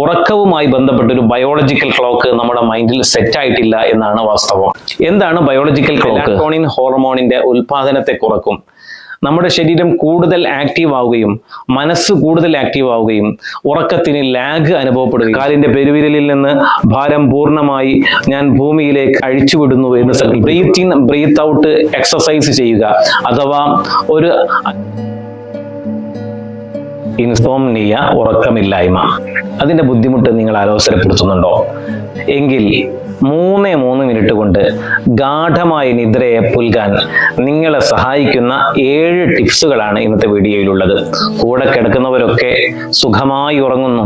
ഉറക്കവുമായി ബന്ധപ്പെട്ട ഒരു biological clock നമ്മുടെ മൈൻഡിൽ സെറ്റ് ആയിട്ടില്ല എന്നാണ് വാസ്തവം. എന്താണ് ബയോളജിക്കൽ ക്ലോക്ക് മെലാറ്റോണിൻ ഹോർമോണിന്റെ ഉൽപാദനത്തെ കുറക്കും. നമ്മുടെ ശരീരം കൂടുതൽ ആക്റ്റീവ് ആവുകയും മനസ്സ് കൂടുതൽ ആക്റ്റീവ് ആവുകയും ഉറക്കത്തിന് ലാഗ് അനുഭവപ്പെടുകയും കാലിന്റെ പെരുവിരലിൽ നിന്ന് ഭാരം പൂർണമായി ഞാൻ ഭൂമിയിലേക്ക് അഴിച്ചുവിടുന്നു എന്ന് breathe in breathe out exercise ചെയ്യുക. അഥവാ ഒരു ഇൻസോംനിയ ഉറക്കമില്ലായ്മ. അതിന്റെ ബുദ്ധിമുട്ട് നിങ്ങൾ ആലോചനപ്പെടുത്തുന്നുണ്ടോ? എങ്കിൽ മൂന്നേ മൂന്ന് മിനിറ്റ് കൊണ്ട് ഗാഠമായ നിദ്രയെ പുൽകാൻ നിങ്ങളെ സഹായിക്കുന്ന ഏഴ് ടിപ്സുകളാണ് ഇന്നത്തെ വീഡിയോയിലുള്ളത്. കൂടെ കിടക്കുന്നവരൊക്കെ സുഖമായി ഉറങ്ങുന്നു.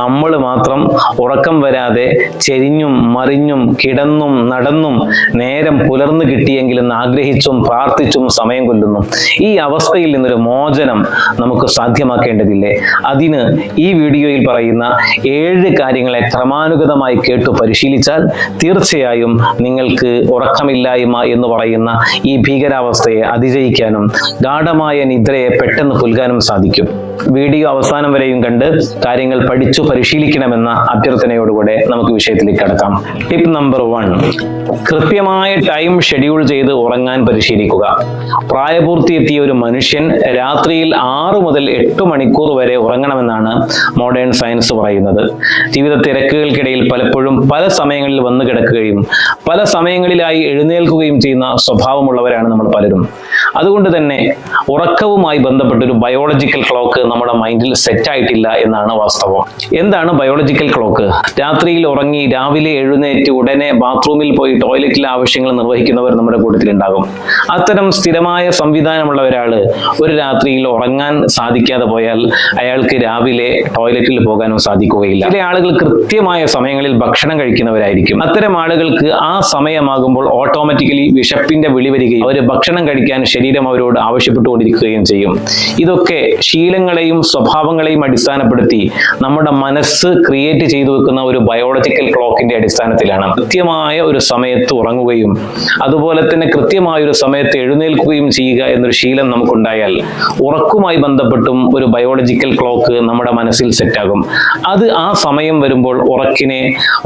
നമ്മൾ മാത്രം ഉറക്കം വരാതെ ചെരിഞ്ഞും മറിഞ്ഞും കിടന്നും നടന്നും നേരം പുലർന്നു കിട്ടിയെങ്കിലും ആഗ്രഹിച്ചും പ്രാർത്ഥിച്ചും സമയം കൊല്ലുന്നു. ഈ അവസ്ഥയിൽ നിന്നൊരു മോചനം നമുക്ക് സാധ്യമാക്കേണ്ടതില്ലേ? അതിന് ഈ വീഡിയോയിൽ പറയുന്ന ഏഴ് കാര്യങ്ങളെ ക്രമാനുഗതമായി കേട്ടു പരിശീലിച്ചാൽ തീർച്ചയായും നിങ്ങൾക്ക് ഉറക്കമില്ലായ്മ എന്ന് പറയുന്ന ഈ ഭീകരാവസ്ഥയെ അതിജയിക്കാനും ഗാഠമായ നിദ്രയെ പെട്ടെന്ന് പുൽകാനും സാധിക്കും. വീഡിയോ അവസാനം വരെയും കണ്ട് കാര്യങ്ങൾ പഠിച്ചു പരിശീലിക്കണമെന്ന അഭ്യർത്ഥനയോടുകൂടെ നമുക്ക് വിഷയത്തിലേക്ക് കടക്കാം. ടിപ്പ് നമ്പർ വൺ കൃത്യമായ ടൈം ഷെഡ്യൂൾ ചെയ്ത് ഉറങ്ങാൻ പരിശീലിക്കുക. പ്രായപൂർത്തിയെത്തിയ ഒരു മനുഷ്യൻ രാത്രിയിൽ ആറു മുതൽ എട്ട് മണിക്കൂർ വരെ ഉറങ്ങണമെന്നാണ് മോഡേൺ സയൻസ് പറയുന്നത്. ജീവിത തിരക്കുകൾക്കിടയിൽ പലപ്പോഴും പല സമയങ്ങളിൽ വന്നു കിടക്കുകയും പല സമയങ്ങളിലായി എഴുന്നേൽക്കുകയും ചെയ്യുന്ന സ്വഭാവമുള്ളവരാണ് നമ്മൾ പലരും. അതുകൊണ്ട് തന്നെ ഉറക്കവുമായി ബന്ധപ്പെട്ട ഒരു ബയോളജിക്കൽ ക്ലോക്ക് നമ്മുടെ മൈൻഡിൽ സെറ്റ് ആയിട്ടില്ല എന്നാണ് വാസ്തവം. എന്താണ് ബയോളജിക്കൽ ക്ലോക്ക് രാത്രിയിൽ ഉറങ്ങി രാവിലെ എഴുന്നേറ്റ് ഉടനെ ബാത്റൂമിൽ പോയി ടോയ്ലറ്റിലെ ആവശ്യങ്ങൾ നിർവഹിക്കുന്നവർ നമ്മുടെ കൂട്ടത്തിലുണ്ടാകും അത്തരം സ്ഥിരമായ സംവിധാനമുള്ള ഒരാൾ ഒരു രാത്രിയിൽ ഉറങ്ങാൻ സാധിക്കാതെ പോയാൽ അയാൾക്ക് രാവിലെ ടോയ്ലറ്റിൽ പോകാനോ സാധിക്കുകയില്ല. ചില ആളുകൾ കൃത്യമായ സമയങ്ങളിൽ ഭക്ഷണം കഴിക്കുന്നവരായിരിക്കും. അത്തരം ആളുകൾക്ക് ആ സമയമാകുമ്പോൾ ഓട്ടോമാറ്റിക്കലി വിശപ്പിന്റെ വിളി വരികയും അവർ ഭക്ഷണം കഴിക്കാൻ ശരീരം അവരോട് ആവശ്യപ്പെട്ടുകൊണ്ടിരിക്കുകയും ചെയ്യും. ഇതൊക്കെ ശീലങ്ങളെയും സ്വഭാവങ്ങളെയും അടിസ്ഥാനപ്പെടുത്തി നമ്മുടെ മനസ്സ് ക്രിയേറ്റ് ചെയ്തു വെക്കുന്ന ഒരു ബയോളജിക്കൽ ക്ലോക്കിന്റെ അടിസ്ഥാനത്തിലാണ്. കൃത്യമായ ഒരു സമയത്ത് ഉറങ്ങുകയും അതുപോലെ തന്നെ കൃത്യമായ ഒരു സമയത്ത് എഴുന്നേൽക്കുകയും ചെയ്യുക എന്നൊരു ശീലം നമുക്കുണ്ടായാൽ ഉറക്കുമായി ബന്ധപ്പെട്ടും ഒരു ബയോളജിക്കൽ ക്ലോക്ക് നമ്മുടെ മനസ്സിൽ സെറ്റാകും അത് ആ സമയം വരുമ്പോൾ ഉറക്കിനെ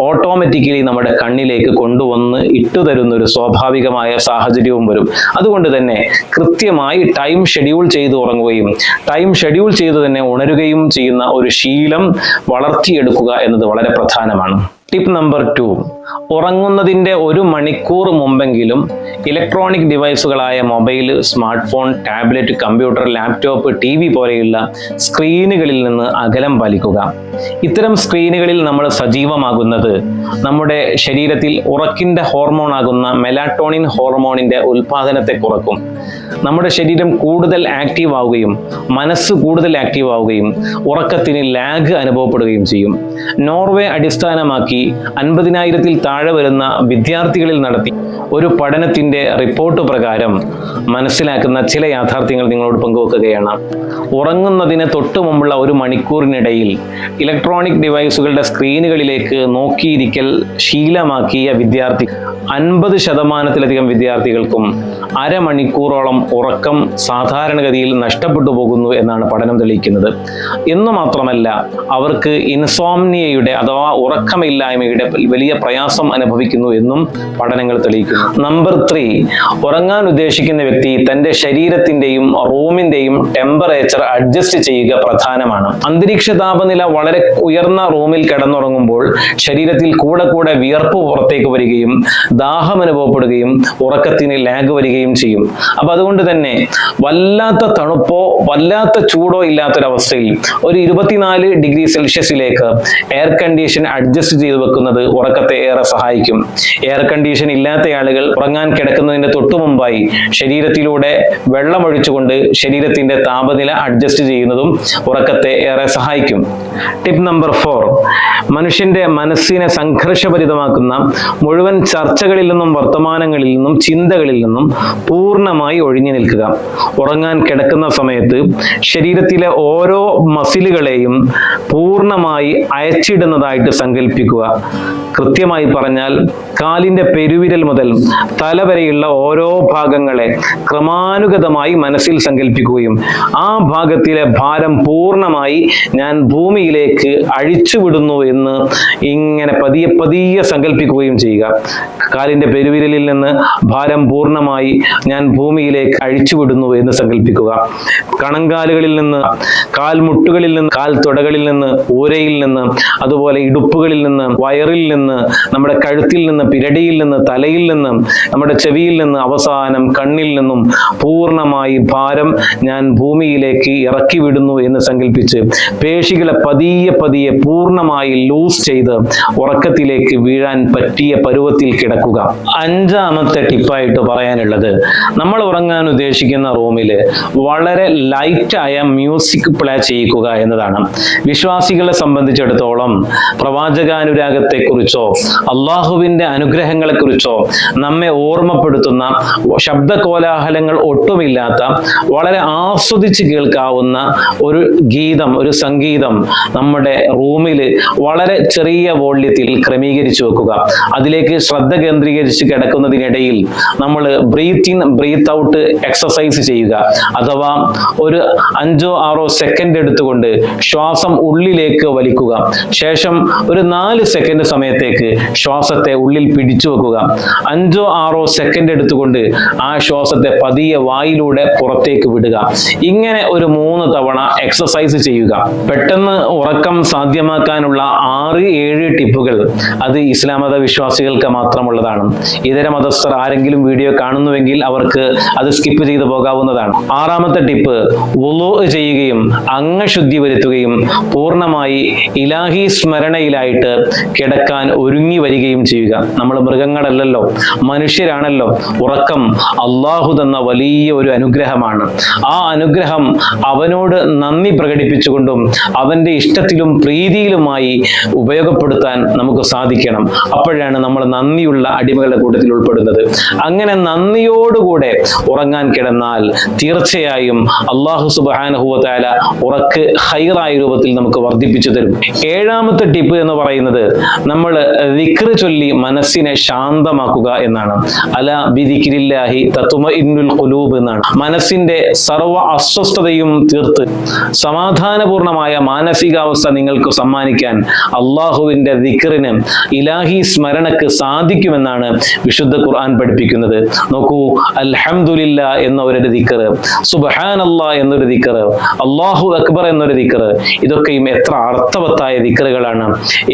ഓട്ടോമാറ്റിക്കലി നമ്മുടെ കണ്ണിലേക്ക് കൊണ്ടുവന്ന് ഇട്ടുതരുന്ന ഒരു സ്വാഭാവികമായ സാഹചര്യവും വരും. അതുകൊണ്ട് തന്നെ കൃത്യമായി ടൈം ഷെഡ്യൂൾ ചെയ്ത് ഉറങ്ങുകയും ടൈം ഷെഡ്യൂൾ ചെയ്ത് തന്നെ ഉണരുകയും ചെയ്യുന്ന ഒരു ശീലം വളർത്തിയെടുക്കുക എന്നത് വളരെ പ്രധാനമാണ്. ടിപ്പ് നമ്പർ ടു ഉറങ്ങുന്നതിന്റെ ഒരു മണിക്കൂർ മുമ്പെങ്കിലും electronic ഡിവൈസുകളായ mobile smart phone tablet computer laptop T V പോലെയുള്ള സ്ക്രീനുകളിൽ നിന്ന് അകലം പാലിക്കുക. ഇത്തരം സ്ക്രീനുകളിൽ നമ്മൾ സജീവമാകുന്നത് നമ്മുടെ ശരീരത്തിൽ ഉറക്കിന്റെ ഹോർമോണാകുന്ന മെലാറ്റോണിൻ ഹോർമോണിന്റെ ഉൽപാദനത്തെ കുറക്കും. നമ്മുടെ ശരീരം കൂടുതൽ ആക്റ്റീവ് ആവുകയും മനസ്സ് കൂടുതൽ ആക്റ്റീവ് ആവുകയും ഉറക്കത്തിന് ലാഗ് അനുഭവപ്പെടുകയും ചെയ്യും. നോർവേ അടിസ്ഥാനമാക്കി അൻപതിനായിരത്തിൽ താഴെ വരുന്ന വിദ്യാർത്ഥികളിൽ നടത്തി ഒരു പഠനത്തിന്റെ റിപ്പോർട്ട് പ്രകാരം മനസ്സിലാക്കുന്ന ചില യാഥാർത്ഥ്യങ്ങൾ നിങ്ങളോട് പങ്കുവെക്കുകയാണ്. ഉറങ്ങുന്നതിന് തൊട്ടു മുമ്പുള്ള ഒരു മണിക്കൂറിനിടയിൽ ഇലക്ട്രോണിക് ഡിവൈസുകളുടെ സ്ക്രീനുകളിലേക്ക് നോക്കിയിരിക്കൽ ശീലമാക്കിയ വിദ്യാർത്ഥി അൻപത് ശതമാനത്തിലധികം വിദ്യാർത്ഥികൾക്കും അരമണിക്കൂറോളം ഉറക്കം സാധാരണഗതിയിൽ നഷ്ടപ്പെട്ടു പോകുന്നു എന്നാണ് പഠനം തെളിയിക്കുന്നത്. എന്നു മാത്രമല്ല അവർക്ക് ഇൻസോംനിയയുടെ അഥവാ ഉറക്കമില്ലായ്മയുടെ വലിയ പ്രയാസം അനുഭവിക്കുന്നു എന്നും പഠനങ്ങൾ തെളിയിക്കുന്നു. നമ്പർ ത്രീ ഉറങ്ങാൻ ഉദ്ദേശിക്കുന്ന വ്യക്തി തന്റെ ശരീരത്തിന്റെയും റൂമിന്റെയും ടെമ്പറേച്ചർ അഡ്ജസ്റ്റ് ചെയ്യുക പ്രധാനമാണ്. അന്തരീക്ഷ താപനില വളരെ ഉയർന്ന റൂമിൽ കിടന്നുറങ്ങുമ്പോൾ ശരീരത്തിൽ കൂടെ കൂടെ വിയർപ്പ് പുറത്തേക്ക് വരികയും ദാഹം അനുഭവപ്പെടുകയും ഉറക്കത്തിന് ലാഗ് വരികയും ചെയ്യും. അപ്പൊ അതുകൊണ്ട് തന്നെ വല്ലാത്ത തണുപ്പോ വല്ലാത്ത ചൂടോ ഇല്ലാത്തൊരവസ്ഥയിൽ ഒരു ഇരുപത്തിനാല് ഡിഗ്രി സെൽഷ്യസിലേക്ക് എയർ കണ്ടീഷൻ അഡ്ജസ്റ്റ് ചെയ്ത് വെക്കുന്നത് ഉറക്കത്തെ ഏറെ സഹായിക്കും. എയർ കണ്ടീഷൻ ഇല്ലാത്ത ആളുകൾ ഉറങ്ങാൻ കിടക്കുന്നതിന്റെ തൊട്ടു മുമ്പായി ശരീരത്തിലൂടെ വെള്ളം ഒഴിച്ചുകൊണ്ട് ശരീരത്തിന്റെ താപനില അഡ്ജസ്റ്റ് ചെയ്യുന്നതും ഉറക്കത്തെ ഏറെ സഹായിക്കും. ടിപ്പ് നമ്പർ ഫോർ മനുഷ്യന്റെ മനസ്സിനെ സംഘർഷഭരിതമാക്കുന്ന മുഴുവൻ ചർച്ചകളിൽ നിന്നും വർത്തമാനങ്ങളിൽ നിന്നും ചിന്തകളിൽ നിന്നും പൂർണമായി ഒഴിഞ്ഞു നിൽക്കുക. ഉറങ്ങാൻ കിടക്കുന്ന സമയത്ത് ശരീരത്തിലെ ഓരോ മസിലുകളെയും പൂർണമായി അയച്ചിടുന്നതായിട്ട് സങ്കല്പിക്കുക കൃത്യമായി പറഞ്ഞാൽ കാലിന്റെ പെരുവിരൽ മുതൽ തല വരെയുള്ള ഓരോ ഭാഗങ്ങളെ ക്രമാനുഗതമായി മനസ്സിൽ സങ്കല്പിക്കുകയും ആ ഭാഗത്തിലെ ഭാരം പൂർണമായി ഞാൻ ഭൂമിയിലേക്ക് അഴിച്ചുവിടുന്നു എന്ന് ഇങ്ങനെ പതിയെ പതിയെ സങ്കല്പിക്കുകയും ചെയ്യുക. കാലിന്റെ പെരുവിരലിൽ നിന്ന് ഭാരം പൂർണമായി ഞാൻ ഭൂമിയിലേക്ക് അഴിച്ചുവിടുന്നു എന്ന് സങ്കല്പിക്കുക കണങ്കാലുകളിൽ നിന്ന് കാൽമുട്ടുകളിൽ നിന്ന് കാൽ തുടകളിൽ നിന്ന് ഊരയിൽ നിന്ന് അതുപോലെ ഇടുപ്പുകളിൽ നിന്ന് വയറിൽ നിന്ന് നമ്മുടെ കഴുത്തിൽ നിന്ന് പിരടിയിൽ നിന്ന് തലയിൽ നിന്നും നമ്മുടെ ചെവിയിൽ നിന്ന് അവസാനം കണ്ണിൽ നിന്നും പൂർണമായി ഭാരം ഞാൻ ഭൂമിയിലേക്ക് ഇറക്കി വിടുന്നു എന്ന് സങ്കല്പിച്ച് പേശികളെ പതിയെ പതിയെ പൂർണമായി ലൂസ് ചെയ്ത് ഉറക്കത്തിലേക്ക് വീഴാൻ പറ്റിയ പരുവത്തിൽ കിടക്കുക. അഞ്ചാമത്തെ ടിപ്പായിട്ട് പറയാനുള്ളത് നമ്മൾ ഉറങ്ങാൻ ഉദ്ദേശിക്കുന്ന റൂമിൽ വളരെ ലൈറ്റായ മ്യൂസിക് പ്ലേ ചെയ്യിക്കുക എന്നതാണ്. വിശ്വാസികളെ സംബന്ധിച്ചിടത്തോളം പ്രവാചകാനുരാഗത്തെക്കുറിച്ചോ അള്ളാഹുവിന്റെ അനുഗ്രഹങ്ങളെക്കുറിച്ചോ നമ്മെ ഓർമ്മപ്പെടുത്തുന്ന ശബ്ദ കോലാഹലങ്ങൾ ഒട്ടുമില്ലാത്ത വളരെ ആസ്വദിച്ച് കേൾക്കാവുന്ന ഒരു ഗീതം ഒരു സംഗീതം നമ്മുടെ റൂമിൽ വളരെ ചെറിയ വോള്യത്തിൽ ക്രമീകരിച്ചു വെക്കുക. അതിലേക്ക് ശ്രദ്ധ കേന്ദ്രീകരിച്ച് കിടക്കുന്നതിനിടയിൽ നമ്മൾ breathe in breathe out exercise ചെയ്യുക. അഥവാ ഒരു അഞ്ചോ ആറോ സെക്കൻഡ് എടുത്തുകൊണ്ട് ശ്വാസം ഉള്ളിലേക്ക് വലിക്കുക. ശേഷം ഒരു നാല് സെക്കൻഡ് സമയത്തേക്ക് ശ്വാസത്തെ ഉള്ളിൽ പിടിച്ചു വെക്കുക. അഞ്ചോ ആറോ സെക്കൻഡ് എടുത്തുകൊണ്ട് ആ ശ്വാസത്തെ പതിയെ വായിലൂടെ പുറത്തേക്ക് വിടുക. ഇങ്ങനെ ഒരു മൂന്ന് തവണ എക്സസൈസ് ചെയ്യുക. പെട്ടെന്ന് ഉറക്കം സാധ്യമാക്കാനുള്ള ആറ് ഏഴ് ടിപ്പുകൾ അത് ഇസ്ലാം മത വിശ്വാസികൾക്ക് മാത്രമുള്ളതാണ്. ഇതര മതസ്ഥർ ആരെങ്കിലും വീഡിയോ കാണുന്നുവെങ്കിൽ അവർക്ക് അത് സ്കിപ്പ് ചെയ്തു പോകാവുന്നതാണ്. ആറാമത്തെ ടിപ്പ് വുളു ചെയ്യുകയും അംഗശുദ്ധി വരുത്തുകയും പൂർണമായി ഇലാഹി സ്മരണയിലായിട്ട് കിടക്കാൻ ഒരുങ്ങി വരികയും ചെയ്യുക. നമ്മൾ മൃഗങ്ങളല്ലല്ലോ മനുഷ്യരാണല്ലോ. ഉറക്കം അള്ളാഹു തന്ന വലിയ ഒരു അനുഗ്രഹമാണ്. ആ അനുഗ്രഹം അവനോട് നന്ദി പ്രകടിപ്പിച്ചുകൊണ്ടും അവന്റെ ഇഷ്ടത്തിലും പ്രീതിയിലുമായി ഉപയോഗപ്പെടുത്താൻ നമുക്ക് സാധിക്കണം. അപ്പോഴാണ് നമ്മൾ നന്ദിയുള്ള അടിമകളുടെ കൂട്ടത്തിൽ ഉൾപ്പെടുന്നത്. അങ്ങനെ നന്ദിയോടുകൂടെ ഉറങ്ങാൻ കിടന്നാൽ തീർച്ചയായും അള്ളാഹു സുബാനഹുവല ഉറക്ക് ഹൈറായ രൂപത്തിൽ നമുക്ക് വർദ്ധിപ്പിച്ചു തരും. ഏഴാമത്തെ ടിപ്പ് എന്ന് പറയുന്നത് നമ്മൾ വിക്ര ചൊല്ലി മനസ്സിനെ ശാന്തമാക്കുക എന്നാണ്. അല ബിദിക്കിരില്ലാഹി തത്തുമ ഇന്നുൽ ഖുലൂബ് എന്നാണ്. മനസ്സിന്റെ സർവ അസ്വസ്ഥതയും തീർത്ത് സമാധാനപൂർണമായ മാനസികാവസ്ഥ നിങ്ങൾക്ക് സമ്മാനിക്കാൻ അള്ളാഹുവിന്റെ ദിക്റിന് ഇലാഹി സ്മരണക്ക് സാധിക്കുമെന്നാണ് വിശുദ്ധ ഖുർആൻ പഠിപ്പിക്കുന്നത്. നോക്കൂ അൽഹംദുലില്ല എന്ന ഒരു ദിക്കർ അള്ളാഹ് എന്നൊരു ദിക്കർ അള്ളാഹു അക്ബർ എന്നൊരു ദിക്കർ ഇതൊക്കെയും എത്ര അർത്ഥവത്തായ ദിക്കറുകളാണ്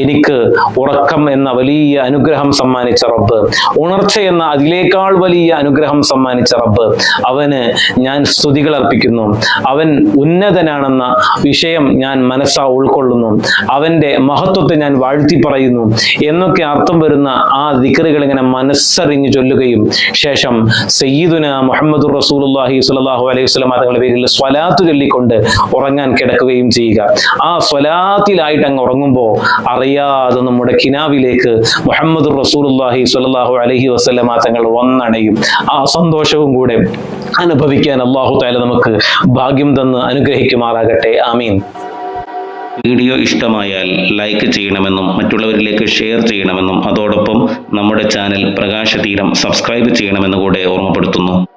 എനിക്ക് ഉറക്കം എന്ന വലിയ അനുഗ്രഹം സമ്മാനിച്ച റബ്ബ്. ഉണർച്ച എന്ന അതിലേക്കാൾ വലിയ അനുഗ്രഹം സമ്മാനിച്ച റബ്ബ്. അവന് ഞാൻ സ്തുതികൾ അർപ്പിക്കുന്നു. അവൻ ഉന്നതനാണെന്ന വിഷയം ഞാൻ മനസ്സാ ഉൾക്കൊള്ളുന്നു. അവന്റെ മഹത്വത്തെ ഞാൻ വാഴ്ത്തി പറയുന്നു. എന്നൊക്കെ അർത്ഥം വരുന്ന ആ ദിക്കറുകൾ ഇങ്ങനെ മനസ്സറിഞ്ഞു ചൊല്ലുകയും ശേഷം സയ്യിദുന മുഹമ്മദ് റസൂലുള്ളാഹി സ്വല്ലല്ലാഹു അലൈഹി വസല്ലം തങ്ങളുടെ പേരിൽ സ്വലാത്ത് ചൊല്ലിക്കൊണ്ട് ഉറങ്ങാൻ കിടക്കുകയും ചെയ്യുക. ആ സ്വലാത്തിലായിട്ട് അങ്ങ് ഉറങ്ങുമ്പോൾ അറിയാതെ നമ്മുടെ കിനാവിലേക്ക് മുഹമ്മദ് റസൂലുള്ളാഹി സ്വല്ലല്ലാഹു അലൈഹി വസല്ലമ തങ്ങൾ വന്നണയും ആ സന്തോഷവും കൂടെ അനുഭവിക്കാൻ അള്ളാഹു താല നമുക്ക് ഭാഗ്യം തന്ന് അനുഗ്രഹിക്കുമാറാകട്ടെ. ആമീൻ. വീഡിയോ ഇഷ്ടമായാൽ ലൈക്ക് ചെയ്യണമെന്നും മറ്റുള്ളവരിലേക്ക് ഷെയർ ചെയ്യണമെന്നും അതോടൊപ്പം നമ്മുടെ ചാനൽ പ്രകാശതീരം സബ്സ്ക്രൈബ് ചെയ്യണമെന്ന് കൂടെ ഓർമ്മപ്പെടുത്തുന്നു.